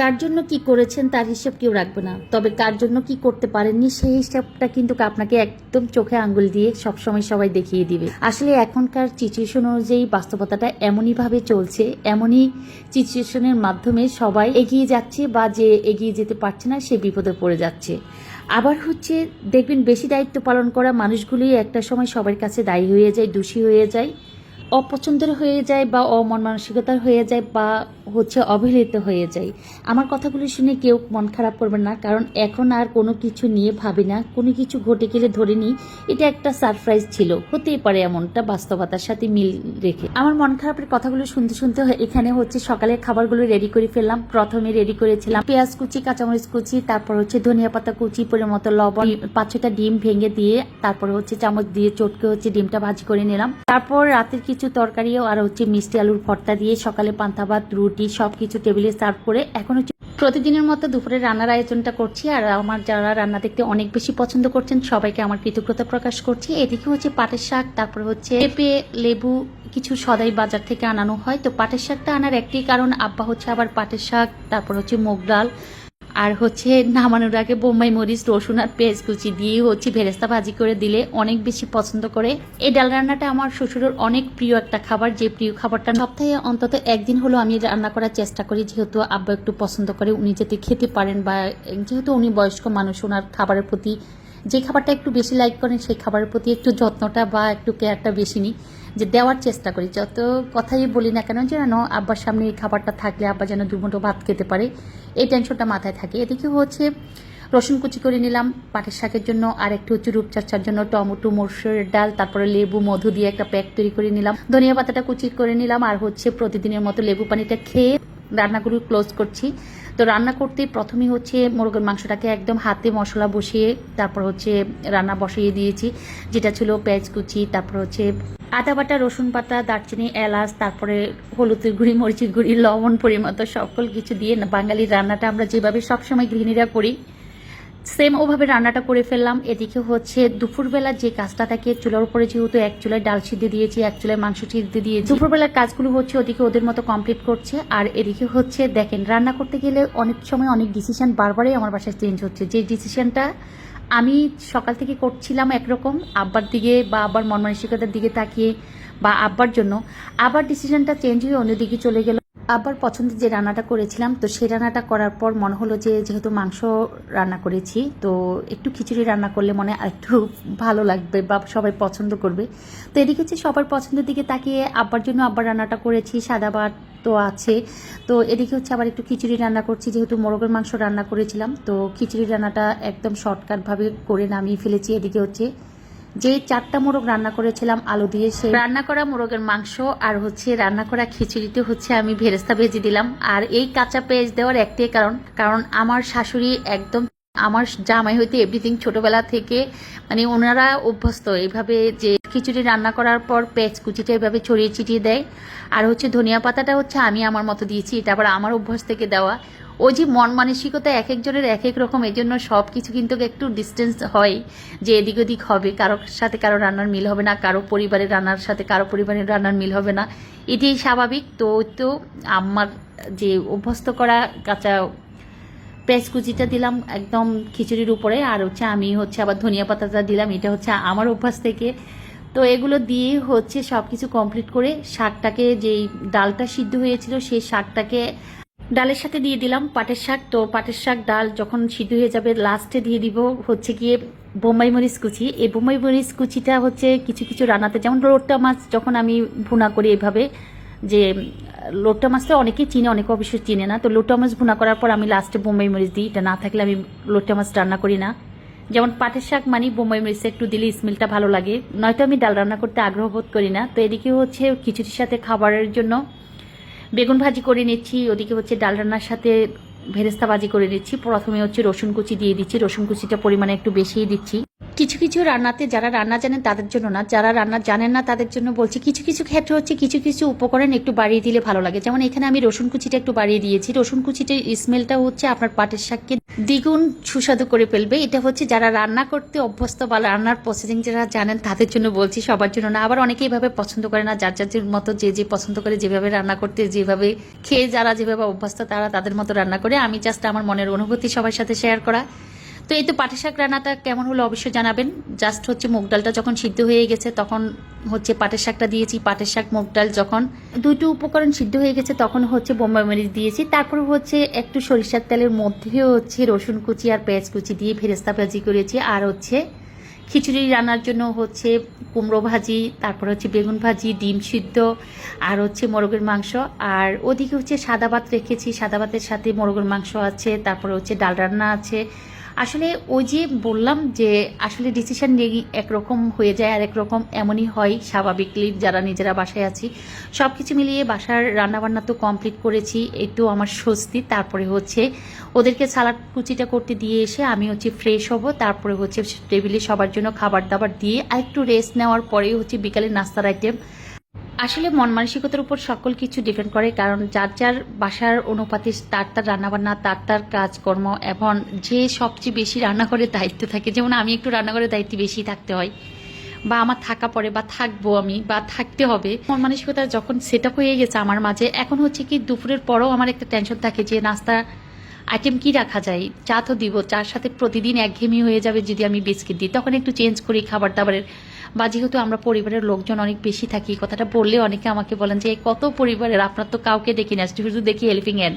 কার জন্য কি করেছেন তার হিসাব কেউ রাখবে না। তবে কার জন্য কি করতে পারেননি সেই হিসাবটা কিন্তু আপনাকে একদম চোখে আঙ্গুল দিয়ে সবসময় সবাই দেখিয়ে দিবে। আসলে এখনকার সিচুয়েশন অনুযায়ী বাস্তবতাটা এমনই ভাবে চলছে, এমনই সিচুয়েশনের মাধ্যমে সবাই এগিয়ে যাচ্ছে বা যে এগিয়ে যেতে পারছে না সে বিপদে পড়ে যাচ্ছে। আবার হচ্ছে দেখবেন বেশি দায়িত্ব পালন করা মানুষগুলি একটা সময় সবার কাছে দায়ী হয়ে যায়, দোষী হয়ে যায়। অপছন্দের হয়ে যায় বা অমন মানসিকতার হয়ে যায় বা হচ্ছে অবহেলিত হয়ে যায়। আমার কথাগুলো শুনে কেউ মন খারাপ করবেন না, কারণ এখন আর কোনো কিছু নিয়ে ভাবি না। কোনো কিছু ঘটে গেলে ধরে নিই, এটা একটা সারপ্রাইজ ছিল। হতেই পারে এমনটা বাস্তবতার সাথে মিল রেখে। আমার মন খারাপের কথাগুলো শুনতে শুনতে এখানে হচ্ছে সকালের খাবারগুলো রেডি করে ফেললাম। প্রথমে রেডি করেছিলাম পেঁয়াজ কুচি, কাঁচামরিচ কুচি, তারপর হচ্ছে ধনিয়া পাতা কুচি পরে মতো লবণ পাঁচ ছটা ডিম ভেঙে দিয়ে, তারপর হচ্ছে চামচ দিয়ে চটকে হচ্ছে ডিমটা ভাজি করে নিলাম। তারপর রাতের কিছু তরকারিও আর হচ্ছে মিষ্টি আলুর ভর্তা দিয়ে সকালে পান্তা ভাত, রুটি সব কিছু টেবিলে সার্ভ করে এখন হচ্ছে প্রতিদিনের মতো দুপুরে রান্নার আয়োজনটা করছি। আর আমার যারা রান্না দেখতে অনেক বেশি পছন্দ করছেন, সবাইকে আমার কৃতজ্ঞতা প্রকাশ করছি। এদিকে হচ্ছে পাটের শাক, তারপর হচ্ছে পেঁপে, লেবু কিছু সদাই বাজার থেকে আনানো হয়। তো পাটের শাকটা আনার একটি কারণ আব্বা হচ্ছে আবার পাটের শাক, তারপর হচ্ছে মুগ ডাল। আর হচ্ছে নামানোর আগে বোম্বাই মরিচ, রসুন আর পেঁয়াজ কুচি দিয়ে হচ্ছে ভেরেস্তা ভাজি করে দিলে অনেক বেশি পছন্দ করে। এই ডাল রান্নাটা আমার শ্বশুরের অনেক প্রিয় একটা খাবার, যে প্রিয় খাবারটা সপ্তাহে অন্তত একদিন হলো আমি রান্না করার চেষ্টা করি, যেহেতু আব্বা একটু পছন্দ করে, উনি যাতে খেতে পারেন বা যেহেতু উনি বয়স্ক মানুষ, ওনার খাবারের প্রতি যে খাবারটা একটু বেশি লাইক করেন, সেই খাবারের প্রতি একটু যত্নটা বা একটু কেয়ারটা বেশি নিই। যে দেওয়ার চেষ্টা করি। যত কথাই বলি না কেন যেন আব্বার সামনে এই খাবারটা থাকলে আব্বা যেন দুমুটো ভাত খেতে পারে। এই টেনশনটা মাথায় থাকে। এদিকে হচ্ছে রসুন কুচি করে নিলাম, পাটের শাকের জন্য, আর একটু হচ্ছে রূপচর্চার জন্য টমেটো মসুরের ডাল, তারপরে লেবু, মধু দিয়ে একটা প্যাক তৈরি করে নিলাম। ধনিয়া পাতাটা কুচি করে নিলাম, আর হচ্ছে প্রতিদিনের মতো লেবু পানিটা খেয়ে রান্নাগুলো ক্লোজ করছি। তো রান্না করতে প্রথমেই হচ্ছে মোরগের মাংসটাকে একদম হাতে মশলা বসিয়ে, তারপর হচ্ছে রান্না বসিয়ে দিয়েছি। যেটা ছিল পেঁয়াজ কুচি, তারপর হচ্ছে আদা বাটা, রসুন পাতা, দারচিনি, এলাচ, তারপরে হলুদের গুঁড়ি, মরিচের গুঁড়ি, লবণ পরিমতো সকল কিছু দিয়ে বাঙালির রান্নাটা আমরা যেভাবে সবসময় গৃহিণীরা করি সেম ওভাবে রান্নাটা করে ফেললাম। এদিকে হচ্ছে দুপুরবেলা যে কাজটা থাকে, চুলার উপরে যেহেতু এক চুলায় ডাল সিদ্ধে দিয়েছি, এক চুলায় মাংস সিদ্ধে দিয়েছি। দুপুরবেলার কাজগুলো হচ্ছে ওদিকে ওদের মতো কমপ্লিট করছে। আর এদিকে হচ্ছে, দেখেন, রান্না করতে গেলে অনেক সময় অনেক ডিসিশন বারবারই আমার বাসায় চেঞ্জ হচ্ছে। যে ডিসিশনটা আমি সকাল থেকে করছিলাম একরকম, আব্বার দিকে বা আব্বার মন মানসিকতার দিকে তাকিয়ে বা আব্বার জন্য। আবার ডিসিশনটা চেঞ্জ হয়ে অন্যদিকে চলে গেল। আবার পছন্দের যে রান্নাটা করেছিলাম, তো সেই রান্নাটা করার পর মনে হলো যে যেহেতু মাংস রান্না করেছি, তো একটু খিচুড়ি রান্না করলে মনে একটু ভালো লাগবে বা সবাই পছন্দ করবে। তো এদিকে হচ্ছে সবার পছন্দের দিকে তাকিয়ে আব্বার জন্য আব্বার রান্নাটা করেছি, সাদা ভাত তো আছে। তো এদিকে হচ্ছে আবার একটু খিচুড়ি রান্না করছি, যেহেতু মোরগের মাংস রান্না করেছিলাম, তো খিচুড়ি রান্নাটা একদম শর্টকাটভাবে করে নামিয়ে ফেলেছি। এদিকে হচ্ছে যে চারটা মোরগ রান্না করেছিলাম, আলু দিয়ে সে রান্না করা মোরগের মাংস আর হচ্ছে রান্না করা খিচুড়িতে হচ্ছে আমি ভেরেস্তা ভেজে দিলাম। আর এই কাঁচা পেঁয়াজ দেওয়ার একটাই কারণ কারণ আমার শাশুড়ি একদম আমার জামাই হইতে এভরিথিং ছোটবেলা থেকে মানে ওনারা অভ্যস্ত এইভাবে যে খিচুড়ি রান্না করার পর পেঁয়াজ কুচিটা এভাবে ছড়িয়ে ছিটিয়ে দেয়। আর হচ্ছে ধনিয়া পাতাটা হচ্ছে আমি আমার মতো দিয়েছি, এটা আবার আমার অভ্যাস থেকে দেওয়া। ওই যে মন মানসিকতা এক একজনের এক এক রকম এই জন্য সব কিছু কিন্তু একটু ডিস্টেন্স হয় যে এদিক ওদিক হবে, কারোর সাথে কারও রান্নার মিল হবে না, কারও পরিবারের রান্নার সাথে কারও পরিবারের রান্নার মিল হবে না। এটাই স্বাভাবিক। তো তো আমার যে অভ্যস্ত করা কাঁচা পেঁয়াজ কুচিটা দিলাম একদম খিচুড়ির উপরে, আর হচ্ছে আমি হচ্ছে আবার ধনিয়া পাতাটা দিলাম, এটা হচ্ছে আমার অভ্যাস থেকে। তো এগুলো দিয়ে হচ্ছে সব কিছু কমপ্লিট করে শাকটাকে যেই ডালটা সিদ্ধ হয়েছিল, সেই শাকটাকে ডালের সাথে দিয়ে দিলাম পাটের শাক। তো পাটের শাক, ডাল যখন সিদ্ধ হয়ে যাবে লাস্টে দিয়ে দিব হচ্ছে গিয়ে বোম্বাই মরিচ কুচি। এই বোম্বাই মরিচ কুচিটা হচ্ছে কিছু কিছু রান্নাতে, যেমন লোট্টা মাছ যখন আমি ভুনা করি এভাবে, যে লোট্টা মাছটা অনেকেই চিনে, অনেকে অবশ্য চিনে না। তো লোট্টা মাছ ভুনা করার পর আমি লাস্টে বোম্বাই মরিচ দিই। এটা না থাকলে আমি লোট্টা মাছ রান্না করি না। যেমন পাটের শাক মানে বোম্বাই মরিচে একটু দিলে স্মেলটা ভালো লাগে। নয়তো আমি ডাল রান্না করতে আগ্রহ বোধ করি না। তো এদিকে হচ্ছে খিচুড়ির সাথে খাবারের জন্য বেগুন ভাজি করে নিচ্ছি, ওদিকে হচ্ছে ডাল রান্নার সাথে ভেরেস্তা ভাজি করে নিচ্ছি। প্রথমে হচ্ছে রসুন কুচি দিয়ে দিচ্ছি, রসুন কুচিটা পরিমাণে একটু বেশিই দিচ্ছি। কিছু কিছু রান্নাতে যারা রান্না জানেন তাদের জন্য না, যারা রান্না জানেন না তাদের জন্য বলছি কিছু কিছু ক্ষেত্রে হচ্ছে কিছু কিছু উপকরণ একটু বাড়িয়ে দিলে ভালো লাগে। যেমন এখানে আমি রসুন কুচিটা একটু বাড়িয়ে দিয়েছি। রসুন কুচিটার স্মেলটা হচ্ছে আপনার পাটের শাককে দ্বিগুণ সুস্বাদু করে ফেলবে। এটা হচ্ছে যারা রান্না করতে অভ্যস্ত বা রান্নার প্রসেসিং যারা জানেন তাদের জন্য বলছি সবার জন্য না। আবার অনেকে এভাবে পছন্দ করে না, যার যার মতো যে যে পছন্দ করে যেভাবে রান্না করতে, যেভাবে খেয়ে যারা যেভাবে অভ্যস্ত তারা তাদের মতো রান্না করে। আমি জাস্ট আমার মনের অনুভূতি সবার সাথে শেয়ার করা। তো এই তো পাটি শাক রান্নাটা কেমন হলো অবশ্যই জানাবেন। জাস্ট হচ্ছে মুগ ডালটা যখন সিদ্ধ হয়ে গেছে, তখন হচ্ছে পাটের শাকটা দিয়েছি। পাটের শাক, মুগ ডাল যখন দুটো উপকরণ সিদ্ধ হয়ে গেছে, তখন হচ্ছে বোম্বাই মরিচ দিয়েছি। তারপর হচ্ছে একটু সরিষার তেলের মধ্যেও হচ্ছে রসুন কুচি আর পেঁয়াজ কুচি দিয়ে ফেরেস্তা ভাজি করেছি। আর হচ্ছে খিচুড়ি রান্নার জন্য হচ্ছে কুমড়ো ভাজি, তারপর হচ্ছে বেগুন ভাজি, ডিম সিদ্ধ, আর হচ্ছে মোরগের মাংস। আর ওদিকে হচ্ছে সাদা ভাত রেখেছি। সাদা ভাতের সাথে মোরগের মাংস আছে, তারপরে হচ্ছে ডাল রান্না আছে। আসলে ওই যে বললাম যে আসলে ডিসিশন নিয়ে একরকম হয়ে যায় আর একরকম এমনই হয় স্বাভাবিকলি যারা নিজেরা বাসায় আছি। সব কিছু মিলিয়ে বাসার রান্নাবান্না তো কমপ্লিট করেছি, একটু আমার স্বস্তি। তারপরে হচ্ছে ওদেরকে সালাড কুচিটা করতে দিয়ে এসে আমি হচ্ছে ফ্রেশ হব। তারপরে হচ্ছে টেবিলে সবার জন্য খাবার দাবার দিয়ে আর একটু রেস্ট নেওয়ার পরেই হচ্ছে বিকালে নাস্তার আইটেম আসলে মন মানসিকতার উপর সকল কিছু ডিপেন্ড করে, কারণ যার যার বাসার অনুপাতে তার তার রান্নাবান্না, তার তার কাজকর্ম, এবং যে সবচেয়ে বেশি রান্না করে দায়িত্ব থাকে, যেমন আমি একটু রান্নাঘরের দায়িত্ব বেশি থাকতে হয়, বা আমার থাকা পরে, বা থাকব আমি, বা থাকতে হবে, মন মানসিকতা যখন সেট হয়ে গেছে আমার মাঝে, এখন হচ্ছে কি দুপুরের পরেও আমার একটা টেনশন থাকে যে নাস্তা আইটেম কি রাখা যায়, চা তো দিব, চার সাথে প্রতিদিন একঘেয়েমি হয়ে যাবে যদি আমি বিস্কিট দিই, তখন একটু চেঞ্জ করি খাবার দাবারের বা যেহেতু আমরা পরিবারের লোকজন অনেক বেশি থাকি কথাটা বললে অনেকে আমাকে বলেন যে কত পরিবারের? আপনার তো কাউকে দেখি না, শুধু দেখি হেল্পিং হ্যান্ড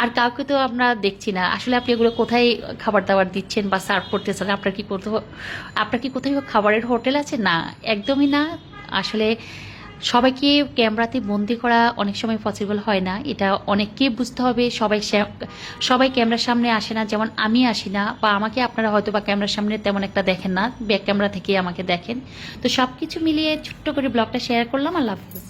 আর কাউকে তো আমরা দেখছি না। আসলে আপনি এগুলো কোথায় খাবার দাবার দিচ্ছেন বা সার্ভ করতেছেন? আপনার কি কোথাও, আপনার কি কোথাও খাবারের হোটেল আছে? না, একদমই না। আসলে সবাইকে ক্যামেরাতে বন্দি করা অনেক সময় পসিবল হয় না। এটা অনেককে বুঝতে হবে, সবাই সবাই ক্যামেরার সামনে আসে না, যেমন আমি আসি না, বা আমাকে আপনারা হয়তো বা ক্যামেরার সামনে তেমন একটা দেখেন না, ব্যাক ক্যামেরা থেকে আমাকে দেখেন। তো সব কিছু মিলিয়ে ছোট্ট করে ব্লগটা শেয়ার করলাম, আল্লাহ হাফিজ।